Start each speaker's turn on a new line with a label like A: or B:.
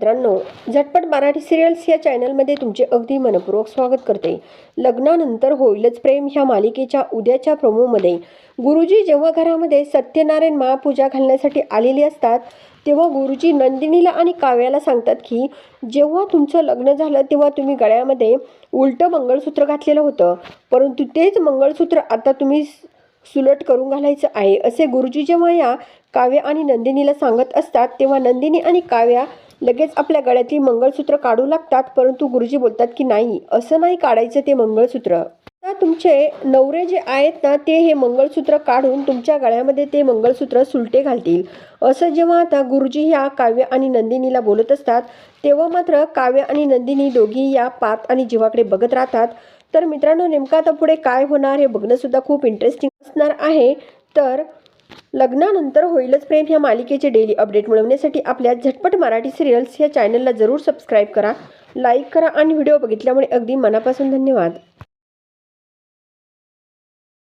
A: मित्रांनो झटपट मराठी सिरियल्स या चॅनलमध्ये तुमचे अगदी मनपूर्वक स्वागत करते. लग्नानंतर होईलच प्रेम ह्या मालिकेच्या उद्याच्या प्रोमोमध्ये गुरुजी जेव्हा घरामध्ये सत्यनारायण महापूजा घालण्यासाठी आलेली असतात तेव्हा गुरुजी नंदिनीला आणि काव्याला सांगतात की जेव्हा तुमचं लग्न झालं तेव्हा तुम्ही गळ्यामध्ये उलटं मंगळसूत्र घातलेलं होतं. परंतु तेच मंगळसूत्र आता तुम्ही सुलट करून घालायचं आहे असे गुरुजी जेव्हा या काव्या आणि नंदिनीला सांगत असतात तेव्हा नंदिनी आणि काव्या लगेच आपल्या गळ्यातली मंगळसूत्र काढू लागतात परंतु गुरुजी बोलतात की नाही असं नाही काढायचं ते मंगळसूत्र. तुमचे नवरे जे आहेत ना ते हे मंगळसूत्र काढून तुमच्या गळ्यामध्ये ते मंगळसूत्र सुलटे घालतील. असं जेव्हा आता गुरुजी ह्या काव्य आणि नंदिनीला बोलत असतात तेव्हा मात्र काव्य आणि नंदिनी दोघी या पात आणि जीवाकडे बघत राहतात. तर मित्रांनो नेमकं आता पुढे काय होणार हे बघणंसुद्धा खूप इंटरेस्टिंग असणार आहे. तर लग्नानंतर होईलच प्रेम ह्या मालिकेचे डेली अपडेट मिळवण्यासाठी आपल्या झटपट मराठी सिरियल्स या चॅनलला जरूर सबस्क्राईब करा लाईक करा आणि व्हिडिओ बघितल्यामुळे अगदी मनापासून धन्यवाद.